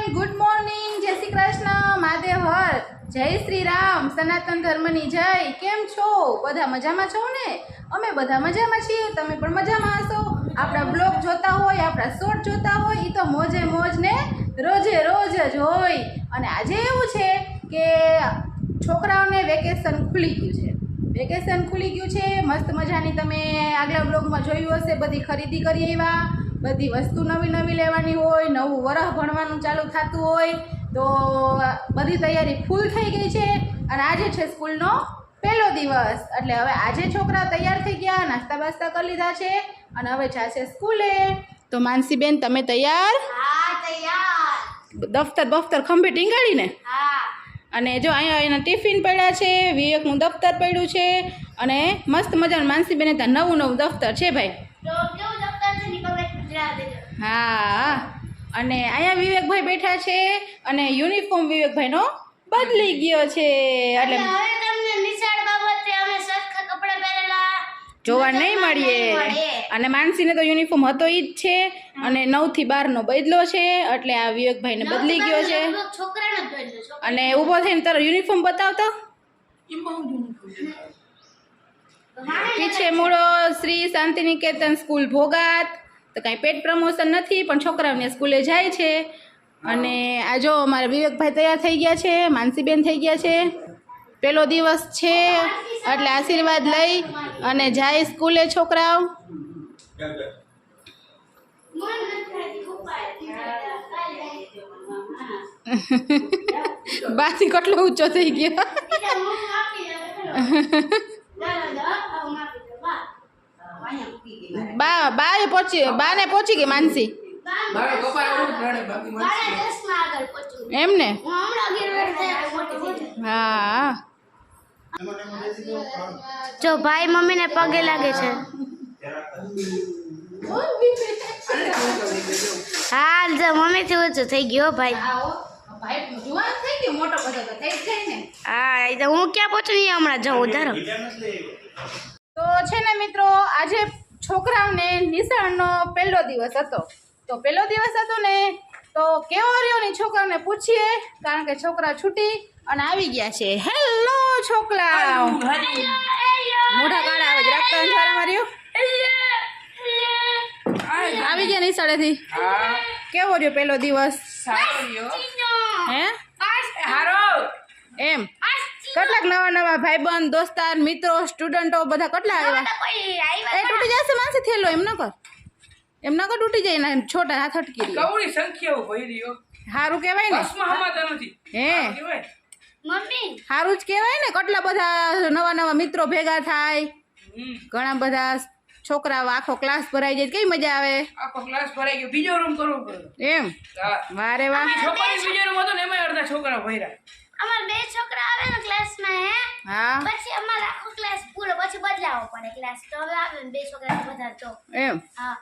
Friend good morning જય શ્રી કૃષ્ણ, મહાદેવ હર. જય શ્રી રામ, સનાતન ધર્મની જય. કેમ છો? બધા મજામાં છો ને? અમે બધા મજામાં છીએ, તમે પણ મજામાં હશો. આપણા બ્લોગ જોતા હોય, આપણા શોર્ટ જોતા હોય એ તો મોજે મોજ ને રોજે રોજ જ હોય. અને આજે એવું છે કે છોકરાઓને વેકેશન ખુલી ગયું છે. વેકેશન ખુલી ગયું છે, મસ્ત મજાની તમે આગલા બ્લોગમાં જોયું હશે, બધી ખરીદી કરી આવ્યા. બધી વસ્તુ નવી નવી લેવાની હોય નવું વરહ ભણવાનું ચાલુ થતું હોય તો બધી તૈયારી ફૂલ થઈ ગઈ છે. અને આજે છે સ્કૂલનો પહેલો દિવસ. એટલે હવે આજે છોકરા તૈયાર થઈ ગયા નાસ્તા બાસ્તા કરી લીધા છે. અને હવે જાશે સ્કૂલે. તો માનસીબેન તમે તૈયાર? હા તૈયાર. દફતર બફતર ખંભે ટીંગાડીને હા. અને જો અહીંયા એના ટિફિન પડ્યા છે વિવેકનું દફતર પડ્યું છે. અને મસ્ત મજાનું માનસીબેને ત્યાં નવું નવું દફતર છે ભાઈ તો કેવું દફતર છે ની ખબર ગુજરાત દેજો હા. અને અહીંયા વિવેકભાઈ બેઠા છે અને યુનિફોર્મ વિવેકભાઈનો બદલી ગયો છે. એટલે હવે તમને નિશાળ બાબતે અમે સરખા કપડાં પહેરેલા. જોવા નહીં મળીએ. અને માનસીને તો યુનિફોર્મ હતો ઈ જ છે. અને નવથી બારનો બદલો છે. એટલે આ વિવેકભાઈને બદલી ગયો છે. અને ઊભો થઈને તારો યુનિફોર્મ બતાવતો. પીછે મૂળો શ્રી શાંતિનિકેતન સ્કૂલ ભોગાત. તો કાંઈ પેટ પ્રમોશન નથી પણ છોકરાઓને સ્કૂલે જાય છે. અને આ જો અમારા વિવેકભાઈ તૈયાર થઈ ગયા છે માનસીબેન થઈ ગયા છે. પેલો દિવસ છે એટલે આશીર્વાદ લઈ અને જાય સ્કૂલે છોકરાઓ. બાથી કેટલો ઊંચો થઈ ગયો બીજા હું આપી દઉં, ચલો. ચાલો, દો, આવું આપી દો, બા. બા બા એ પહોંચી બાને પહોંચી ગઈ માનસી. એમ ને હું જો ભાઈ મમ્મીને પગે લાગે છે હાલ જો મમ્મી થી ઓછું થઈ ગયો ભાઈ આવો ભાઈ જુવાન થઈ ગયો મોટો બધો તો થઈ જ જાય ને હા એ તો હું ક્યાં પહોંચું હમણાં? જાઉં ઉધારો. તો છે ને મિત્રો આજે છોકરાઓને નિશાળનો પહેલો દિવસ હતો. તો પહેલો દિવસ હતો ને તો કેવો રહ્યો ને છોકરાઓને પૂછીએ કારણ કે છોકરા છૂટી અને આવી ગયા છે. હેલો છોકરા! મોઢા કાળા આવે રાખતા અંધારા માર્યો? આવી ગયા નિશાળેથી. કેવો રહ્યો પહેલો દિવસ? હે? એમ. કેટલાક નવા નવા ભાઈબંધ દોસ્તાર મિત્રો સ્ટુડન્ટો બધા કેટલા આવ્યા? એ તૂટી જશે માનસી થેલો એમ ન કર. એમ ન કર તૂટી જાય ને છોટા હાથ અટકી કવડી સંખ્યાઓ ભરી રહ્યો સારું કહેવાય ને. હમાતા નથી. હે. મમ્મી. સારું જ કહેવાય ને કેટલા બધા નવા નવા મિત્રો ભેગા થાય. ઘણા બધા છોકરાઓ આખો ક્લાસ ભરાઈ જાય કઈ મજા આવે? આખો ક્લાસ ભરાઈ ગયો બીજો રૂમ કરવો પડે એમ. વારે વાહ. છોકરી બીજો રૂમ હતો ને એમાં અડધા છોકરા ભર્યા. અમાર બે છોકરા આવે ને ક્લાસમાં હે? હા. પછી અમારે આખો ક્લાસ પૂરો પછી બદલાવો પડે ક્લાસ તો હવે આવે ને બે છોકરા બધા તો. એમ. હા.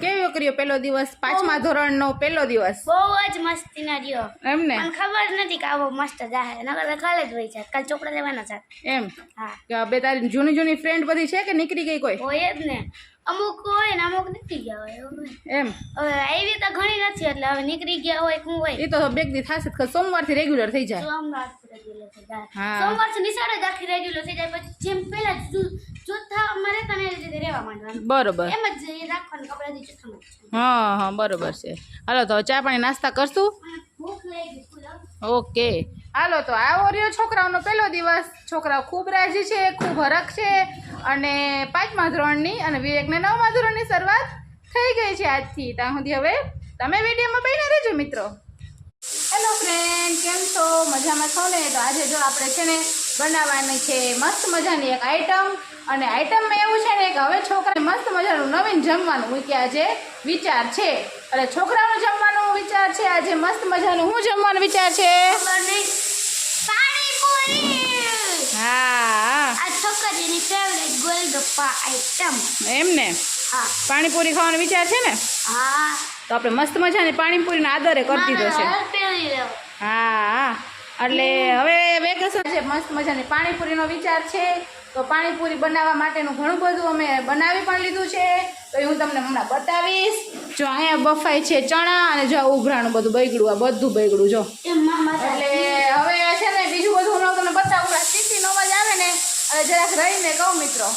કેવો કર્યો પેલો દિવસ? પાંચમા ધોરણનો પેલો દિવસ? બહુ જ મસ્તી ના રહ્યો. એમ ને? મને ખબર નથી કે આવો મસ્ત જાહે. નકર કાલે જ હોય છે. કાલ ચોપડા લેવાના છે. એમ? હા. બે તારી જૂની જૂની ફ્રેન્ડ બધી છે કે નીકળી ગઈ કોઈ? હોય જ ને. અમુક હોય ને અમુક નીકળી ગયા હોય. એમ? હવે આવી તો ઘણી નથી એટલે હવે નીકળી ગયા હોય શું હોય. એ તો બે દી થશે સોમવાર સોમવારથી રેગ્યુલર થઈ જાય. સોમવારથી રેગ્યુલર થઈ જાય. હા. સોમવારથી નિશાળે જ આખી રેગ્યુલર થઈ જાય. પછી જેમ પહેલા જુ- ચોથા અમારે રહેતા ને એવી રીતે રહેવા માંડવાનું બરોબર. હા હા બરોબર છે. હાલો તો ચા પાણી નાસ્તા કરશું. ઓકે. હાલો તો આવો રહ્યો છોકરાઓનો પહેલો દિવસ. છોકરાઓ ખૂબ રાજી છે ખૂબ હરખ છે. અને પાંચમા ધોરણની અને વિવેકને નવમા ધોરણની શરૂઆત થઈ ગઈ છે આજથી. ત્યાં સુધી હવે તમે વિડીયોમાં બન્યા રહેજો મિત્રો. હેલો ફ્રેન્ડ કેમ છો? મજામાં છો ને? તો આજે જો આપણે છે ને બનાવવાની છે મસ્ત મજાની એક આઈટમ અને આઈટમમાં એવું છે ને કે હવે છોકરાને મસ્ત મજાનું નવીન જમવાનું મૂક્યા આજે વિચાર છે. અને છોકરાનું જમવાનું વિચાર છે આજે મસ્ત મજાનું શું જમવાનું વિચાર છે! હા. એમ ને? હા. પાણીપુરી ખાવાનો વિચાર છે ને? હા. તો આપણે મસ્ત મજાની પાણીપુરીનો આદરે કરી દીધો છે. હા એટલે હવે વેકેશન છે મસ્ત મજાની પાણીપુરીનો વિચાર છે. તો પાણીપુરી બનાવવા માટેનું ઘણું બધું અમે બનાવી પણ લીધું છે. તો એ હું તમને હમણાં બતાવીશ. જો અહીંયા બફાય છે ચણા અને જો ઉઘરાણું બધું બગડું આ બધું બગડું જો. એટલે હવે છે ને બીજું બધું હું તમને બતાવું સીટીનો અવાજ આવે ને. હવે જરાક રહીને કહું મિત્રો.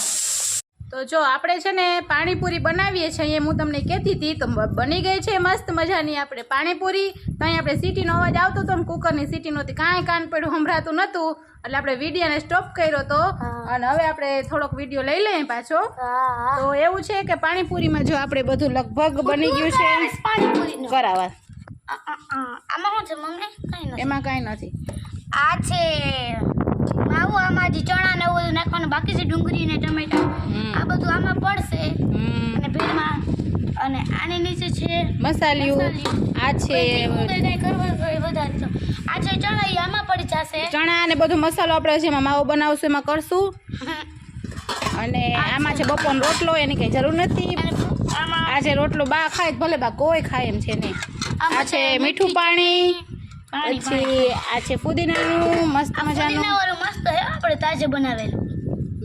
તો જો આપણે છે ને પાણીપુરી બનાવીએ છીએ એમ હું તમને કહેતી હતી તો બની ગઈ છે મસ્ત મજાની આપણે પાણીપુરી. ત્યાં આપણે સીટીનો અવાજ આવતો હતો ને કુકરની સીટી નહોતી કાંઈ કાન પડ્યું સંભળાતું નહોતું. એટલે આપણે વિડીયોને સ્ટોપ કર્યો હતો અને હવે આપણે થોડોક વીડિયો લઈ લઈએ પાછો. તો એવું છે કે પાણીપુરીમાં જો આપણે બધું લગભગ બની ગયું છે. બરાબર. આમાં શું છે મમ્મી? એમાં કાંઈ નથી. આ છે માવું આમાં જે ચણા ને એવું નાખવાનું બાકી છે ડુંગળી ને ટમેટા આ બધું આમાં પડશે. અને ભેળમાં અને આની નીચે છે મસાલિયું આ છે આ છે ચણા એ આમાં પડી જશે. ચણા અને બધો મસાલો આપણે જેમાં માવો બનાવશું એમાં કરશું. અને આમાં છે બપોરનો રોટલો એની કંઈ જરૂર નથી. અને આમાં આ છે રોટલો બા ખાય ભલે બા કોઈ ખાય એમ છે નહીં. આ છે મીઠું પાણી. પછી આ છે ફુદીનાનું મસ્ત મજાનું. મસ્ત હે આપણે તાજે બનાવેલું.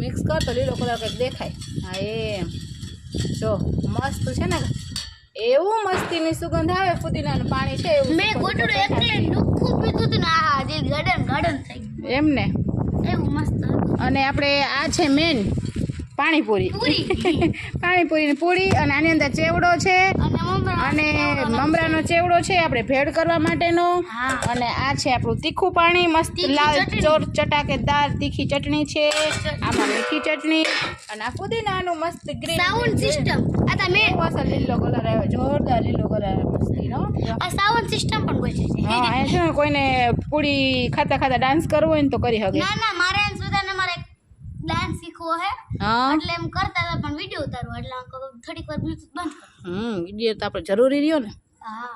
મિક્સ કર તો લીલો કલર કંઈક દેખાય. હા એમ. જો મસ્ત છે ને. એવું મસ્તીની સુગંધ આવે ફુદીનાનું પાણી છે એવું મેં ગોટડું એકલે ડુખ્ખું પીધું હતું ને આ જે ગાર્ડન ગાર્ડન થઈ ગયું. એમ ને. એવું મસ્ત અને આપણે આ છે મેન પાણીપુરી. પાણીપુરી પૂરી અને આની અંદર ચેવડો છે અને મમરા અને મમરાનો ચેવડો છે આપણે ભેળ કરવા માટેનો. અને આ છે આપણું તીખું પાણી મસ્ત લાલ. ચોર ચટાકેદાર તીખી ચટણી છે. આમાં મીઠી ચટણી અને આ ફુદીનાનું મસ્ત ગ્રીન સાઉન્ડ સિસ્ટમ. આ તમે મસ્ત લીલો કલર આવ્યો જોરદાર લીલો કલર આવ્યો મસ્તીનો. આ સાઉન્ડ સિસ્ટમ પણ હોય છે. હા એ છે કોઈને પૂરી ખાતા ખાતા ડાન્સ કરવો હોય ને તો કરી શકે. ના ના મારે હે. એટલે એમ કરતા હતા પણ વીડિયો ઉતારો એટલે આમ થોડીક વાર બ્લૂટૂથ બંધ કર. હમ વીડિયો તો આપણે જરૂરી રહ્યો ને. હા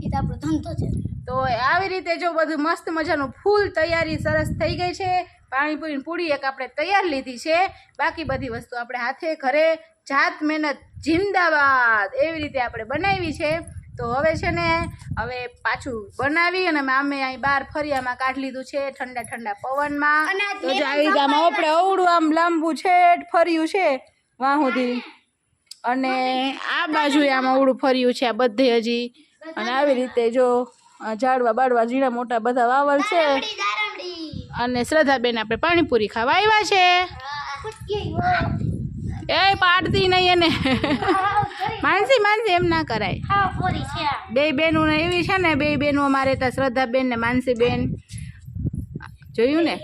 એ તો આપણો ધંધો છે. તો આવી રીતે જો બધું મસ્ત મજાનું ફૂલ તૈયારી સરસ થઈ ગઈ છે. પાણીપુરીની પૂરી એક આપણે તૈયાર લીધી છે. બાકી બધી વસ્તુ આપણે હાથે ઘરે જાત મહેનત જિંદાબાદ એવી રીતે આપણે બનાવી છે. તો હવે છે ને હવે પાછું બનાવી અને અમે અહીં બહાર ફરિયામાં કાઢી લીધું છે ઠંડા ઠંડા પવનમાં. તો આવી રીતે આપણે અવડું આમ લાંબુ છે ફર્યું છે વાહ અને આ બાજુએ આમ અવડું ફર્યું છે આ બધે હજી. અને આવી રીતે જો ઝાડવા બાડવા ઝીણા મોટા બધા વાવલ છે. અને શ્રદ્ધાબેન આપણે પાણીપુરી ખાવા આવ્યા છે. એ પાડતી નહીં એને. માનસી માનસી એમ ના કરાય. બે બેનો એવી છે ને બે બેનું અમારે ત્યાં શ્રદ્ધાબેન ને માનસી બેન. જોયું ને.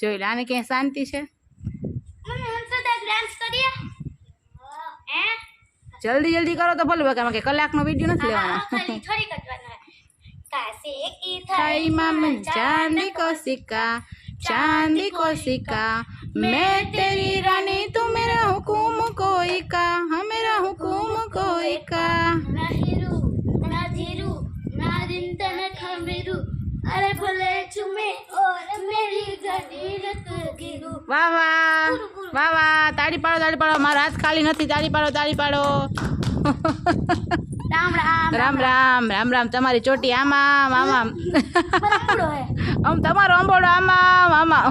જોઈ લે આને ક્યાંય શાંતિ છે? જલ્દી જલ્દી કરો તો ભલે આમાં કે કલાકનો વીડિયો નથી લેવાનો. ચાંદી કોશિકા ચાંદી જ વાર હોય. કાશે કી थाई मामन चांदी को सिक्का चांदी को सिक्का मैं तेरी रानी तू मेरा हुकुम कोई का हाँ मेरा हुकुम कोई का ના હીરું ના ધીરું ના દિંતન ખમીરું અરે ભલે ચુમે ઓર મેરી ગડી રત ગીરું વાહ વાહ વાહ વાહ તાળી પાડો તાળી પાડો મારો હાથ ખાલી નથી તાળી પાડો તાળી પાડો રામ રામ રામ રામ રામ રામ તમારી ચોટી આમા મામા આમ. તમારો અંબોડો આમામ આમાં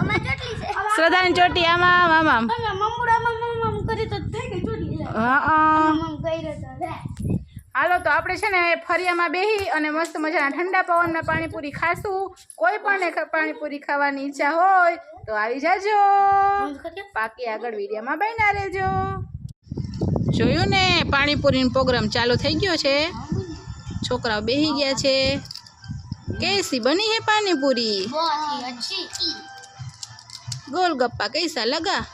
અમે કેટલી છે. શ્રદ્ધાની ચોટી આમામ આમાં અમે મમડામાં મમ કરી તો થઈ ગઈ ચોટી લે હા મમ કરી તો લે હાલો તો આપણે છે ને ફરિયામાં બેહી અને મસ્ત મજાના ઠંડા પવનમાં પાણીપુરી ખાશું. કોઈ પણ પાણીપુરી ખાવાની ઈચ્છા હોય તો આવી જાજો. બાકી આગળ વિડીયામાં બન્યા રહેજો. જોયું ને? પાણીપુરીનો પ્રોગ્રામ ચાલુ થઈ ગયો છે. છોકરાઓ બેહી ગયા છે. કેસી બની હે પાણીપુરી? ગોલગપ્પા કૈસા લગા?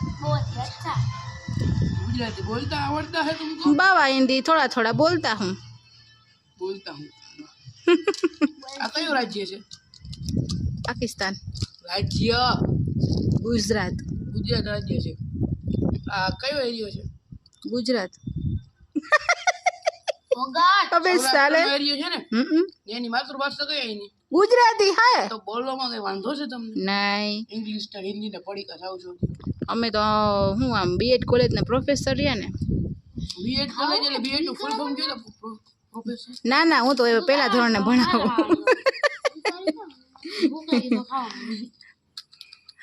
બાવા હિન્દી થોડા થોડા બોલતા હું. બોલતા હું. આ કયું રાજ્ય છે? પાકિસ્તાન. રાજ્ય? ગુજરાત. ગુજરાત રાજ્ય છે. આ કયો એરિયો છે? ગુજરાત. તમે સાલે એની કઈ એની? ગુજરાતી હા? તો બોલવામાં કઈ વાંધો છે તમને? નહીં. ઇંગ્લિશ ને હિન્દી ને પડી કસાવ છો? અમે તો હું આમ બીએડ કોલેજ ના ને. બીએડ કોલેજ એટલે બીએડનું ફૂલ ના ના હું તો પહેલા ધોરણને ભણાવું.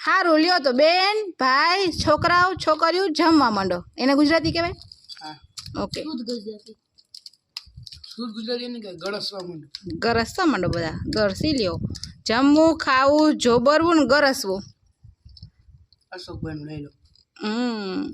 હારું લ્યો તો બેન ભાઈ છોકરાઓ છોકરીઓ જમવા માંડો. એને ગુજરાતી કહેવાય? હા. ઓકે. શુદ્ધ ગુજરાતી. ને ગળસવા માંડો. ગરસવા માંડો બધા. ગરસી લ્યો. જમવું ખાવું જોબરવું ને ગરસવું. અશોકભાઈ લઈ લો. હમ.